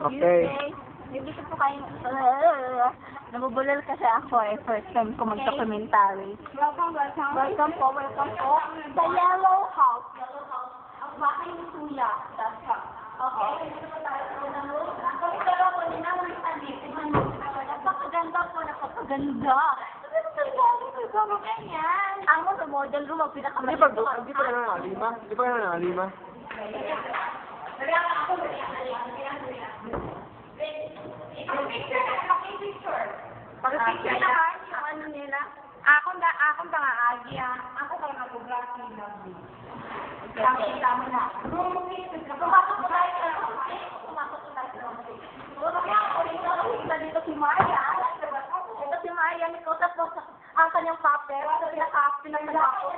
Okay. Hindi ko po kayo, uh, nabubulol kasi ako eh, first time ko mag-documentary. Welcome, welcome. Welcome po, welcome po. Sa Yellow House. Yellow House. Ang bahay ni Kuya. That's ka. Okay. Napakaganda po, napakaganda. Ko sa galing ko, ganyan. Ang mo sa model room, ang Hindi pinakamaliit. pa, hindi pa ka nangalima? Hindi pa ka nangalima? Pag-picture naman yung ano nila. Akong da, akong pangaagi ah. Ako kayo mag-vlog ni Lovely. Nakita mo na. Pumasok ko tayo sa Pumasok ko tayo sa Kaya ako rin ako nakita dito si Maya. Ito si Maya, ko sa ang kanyang papel. Sa pinaka, pinaka ako.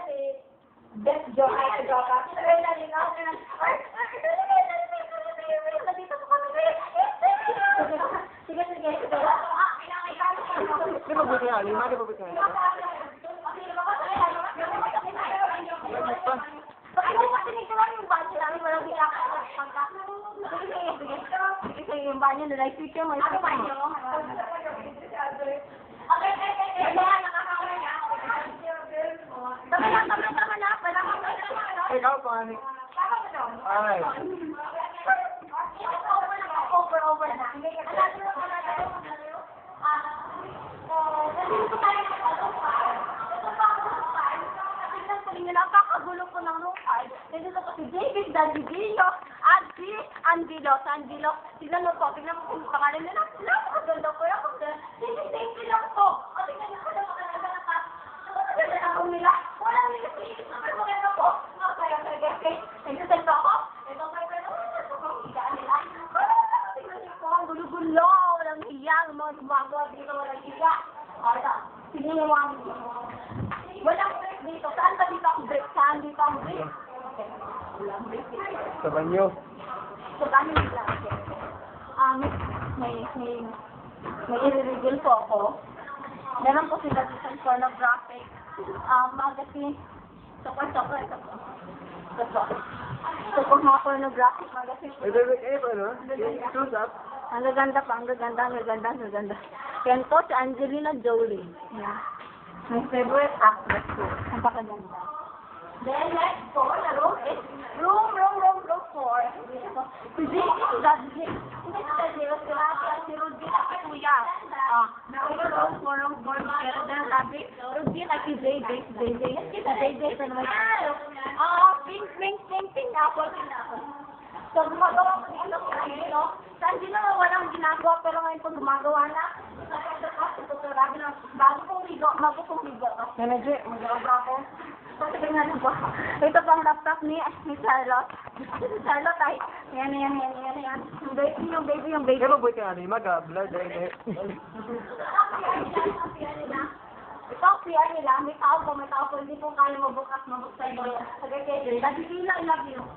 Best joke sa joke. Sabi na rin ako. Nandito po kami. Sige, sige. sige. Ah, pinakikalo ko. Hindi pa buti nangalima? Hindi pa buti? Bakit mo kasi nito lang yung banyo namin, walang ginagawa pagka. Sige, sige, yung banyo na like picture mo. Ano? Okay, okay, okay. Tama na, tama na, tama na. Ikaw, paano? Ay. Over, over na. Nandito po si David Dandillo at si Anvilo. Sa Anvilo, tingnan mo po, tingnan mo kung pangalan nila. Napakaganda po yung kasi. David, David lang po. O, tingnan niyo, kung napakaganda na ka. Napakaganda na ako nila. Wala nila si Super maganda po. Okay, okay, okay. Nagsasalita ako. Ito pa ito. Ito pa higaan nila. Tingnan niyo po, ang gulo-gulo. Walang hiya. Ang mga gumagawa dito, walang hiya. O, ito. Tingnan niyo mga Walang break dito. Saan ba dito ang break? Saan dito ang break? Break dito. Sa banyo. Paano nila? Um, may, may, may i-reveal po ako. Meron po sila sa pornographic um, magazine. So, po, so, po, so, po. So, po. So, po, mga pornographic magazine. Eh, bebe, eh, ano? Shoes up. Ang gaganda pa, ang gaganda, ang gaganda, ang gaganda. Yan po si Angelina Jolie. Yeah. My favorite actress po. Ang pakaganda. Then next po, na room is room, room, room, room four. Si Jake, si Hindi si at si Kuya. Ah, room, room four, room four, pero then sabi, Rudy, at si JJ, si JJ. Yan si JJ, sa naman. Ah, pink, pink, pink, pink, apple, pink, apple. So, gumagawa ko ano ngayon, no? Saan din naman walang ginagawa, pero ngayon pag gumagawa na, tuturabi na, bago kong ligo, bago kong ligo. Manager. Mag-obra ko. So, tingnan mo ba? Ito pang laptop ni, ni Charlotte. Charlotte ay, yan, yan, yan, yan, yan. Yung baby, yung baby, yung baby. Kaya pa buti nangalima ka? Blood, eh, eh. Ito PR nila, may tao po, may tao po, hindi po kaya mabukas, mabuksan mo. Sagay kayo, dati sila, I love you.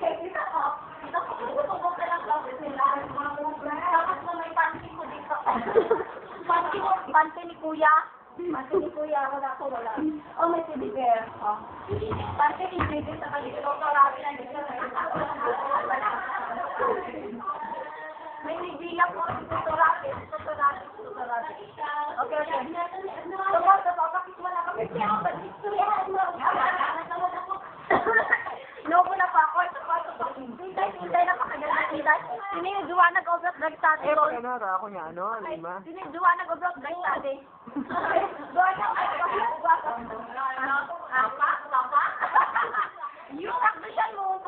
Ito po, ito po, ito po, buksan ang closet nila. Tapos po may panty ko dito. Panty ko, panty ni kuya. Panty ni kuya, wala ko, wala. Oh, may teddy bear. Oh. Panty ni baby sa kanila. Doktorati na dito. May nigila po, Siniduwa nag-obrot ng tati. Eh, pag ano, ako niya, ano, lima. Siniduwa nag-obrot ng tati. Gawa na, ay, gawa na. Apa? Apa? Yung takdo siya mo,